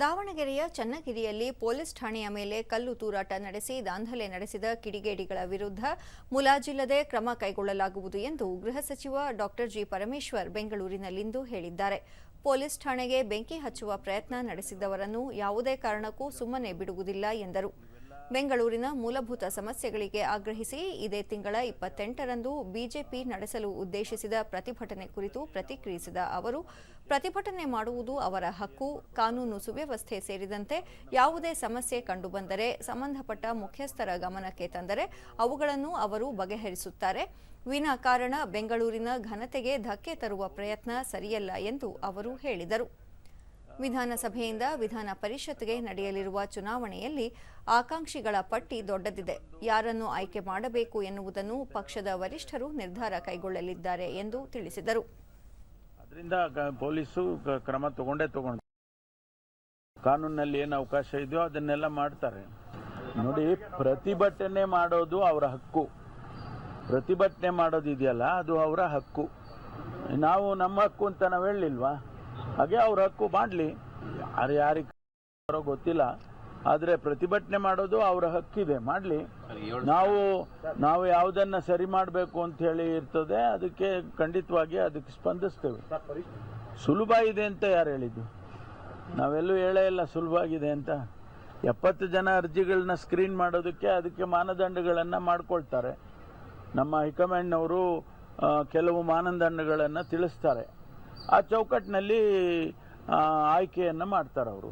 ದಾವಣಗೆರೆಯ ಚನ್ನಗಿರಿಯಲ್ಲಿ ಪೊಲೀಸ್ ಠಾಣೆಯ ಮೇಲೆ ಕಲ್ಲು ತೂರಾಟ ನಡೆಸಿ ದಾಂಧಲೆ ನಡೆಸಿದ ಕಿಡಿಗೇಡಿಗಳ ವಿರುದ್ಧ ಮುಲಾಜಿಲ್ಲದೆ ಕ್ರಮ ಕೈಗೊಳ್ಳಲಾಗುವುದು ಎಂದು ಗೃಹ ಸಚಿವ ಡಾಕ್ಟರ್ ಜಿ ಪರಮೇಶ್ವರ್ ಬೆಂಗಳೂರಿನಲ್ಲಿಂದು ಹೇಳಿದ್ದಾರೆ. ಪೊಲೀಸ್ ಠಾಣೆಗೆ ಬೆಂಕಿ ಹಚ್ಚುವ ಪ್ರಯತ್ನ ನಡೆಸಿದವರನ್ನು ಯಾವುದೇ ಕಾರಣಕ್ಕೂ ಸುಮ್ಮನೆ ಬಿಡುವುದಿಲ್ಲ ಎಂದರು. ಬೆಂಗಳೂರಿನ ಮೂಲಭೂತ ಸಮಸ್ಯೆಗಳಿಗೆ ಆಗ್ರಹಿಸಿ ಇದೇ ತಿಂಗಳ ಇಪ್ಪತ್ತೆಂಟರಂದು ಬಿಜೆಪಿ ನಡೆಸಲು ಉದ್ದೇಶಿಸಿದ ಪ್ರತಿಭಟನೆ ಕುರಿತು ಪ್ರತಿಕ್ರಿಯಿಸಿದ ಅವರು, ಪ್ರತಿಭಟನೆ ಮಾಡುವುದು ಅವರ ಹಕ್ಕು, ಕಾನೂನು ಸುವ್ಯವಸ್ಥೆ ಸೇರಿದಂತೆ ಯಾವುದೇ ಸಮಸ್ಯೆ ಕಂಡುಬಂದರೆ ಸಂಬಂಧಪಟ್ಟ ಮುಖ್ಯಸ್ಥರ ಗಮನಕ್ಕೆ ತಂದರೆ ಅವುಗಳನ್ನು ಅವರು ಬಗೆಹರಿಸುತ್ತಾರೆ. ವಿನಾಕಾರಣ ಬೆಂಗಳೂರಿನ ಘನತೆಗೆ ಧಕ್ಕೆ ತರುವ ಪ್ರಯತ್ನ ಸರಿಯಲ್ಲ ಎಂದು ಅವರು ಹೇಳಿದರು. ವಿಧಾನಸಭೆಯಿಂದ ವಿಧಾನ ಪರಿಷತ್ಗೆ ನಡೆಯಲಿರುವ ಚುನಾವಣೆಯಲ್ಲಿ ಆಕಾಂಕ್ಷಿಗಳ ಪಟ್ಟಿ ದೊಡ್ಡದಿದೆ. ಯಾರನ್ನು ಆಯ್ಕೆ ಮಾಡಬೇಕು ಎನ್ನುವುದನ್ನು ಪಕ್ಷದ ವರಿಷ್ಠರು ನಿರ್ಧಾರ ಕೈಗೊಳ್ಳಲಿದ್ದಾರೆ ಎಂದು ತಿಳಿಸಿದರು. ಅದರಿಂದ ಪೊಲೀಸು ಕ್ರಮ ತಗೊಂಡೇ ತಗೊಂಡು. ಕಾನೂನಲ್ಲಿ ಏನು ಅವಕಾಶ ಇದೆಯೋ ಅದನ್ನೆಲ್ಲ ಮಾಡ್ತಾರೆ. ನೋಡಿ, ಪ್ರತಿಭಟನೆ ಮಾಡೋದು ಅವರ ಹಕ್ಕು. ಪ್ರತಿಭಟನೆ ಮಾಡೋದು ಇದೆಯಲ್ಲ ಅದು ಅವರ ಹಕ್ಕು. ನಾವು ನಮ್ಮ ಹಕ್ಕು ಅಂತ ನಾವು ಹೇಳಲಿಲ್ವಾ? ಹಾಗೆ ಅವ್ರ ಹಕ್ಕು ಮಾಡಲಿ ಯಾರು ಯಾರಿಗೆ ಗೊತ್ತಿಲ್ಲ. ಆದರೆ ಪ್ರತಿಭಟನೆ ಮಾಡೋದು ಅವರ ಹಕ್ಕಿದೆ, ಮಾಡಲಿ. ನಾವು ನಾವು ಯಾವುದನ್ನು ಸರಿ ಮಾಡಬೇಕು ಅಂತ ಹೇಳಿ ಇರ್ತದೆ, ಅದಕ್ಕೆ ಖಂಡಿತವಾಗಿ ಅದಕ್ಕೆ ಸ್ಪಂದಿಸ್ತೇವೆ. ಸುಲಭ ಇದೆ ಅಂತ ಯಾರು ಹೇಳಿದ್ದು? ನಾವೆಲ್ಲೂ ಹೇಳೇ ಇಲ್ಲ ಸುಲಭ ಆಗಿದೆ ಅಂತ. ಎಪ್ಪತ್ತು ಜನ ಅರ್ಜಿಗಳನ್ನ ಸ್ಕ್ರೀನ್ ಮಾಡೋದಕ್ಕೆ ಅದಕ್ಕೆ ಮಾನದಂಡಗಳನ್ನು ಮಾಡ್ಕೊಳ್ತಾರೆ. ನಮ್ಮ ಹೈಕಮಾಂಡ್ನವರು ಕೆಲವು ಮಾನದಂಡಗಳನ್ನು ತಿಳಿಸ್ತಾರೆ. ಆ ಚೌಕಟ್ಟಿನಲ್ಲಿ ಆಯ್ಕೆಯನ್ನು ಮಾಡ್ತಾರೆ ಅವರು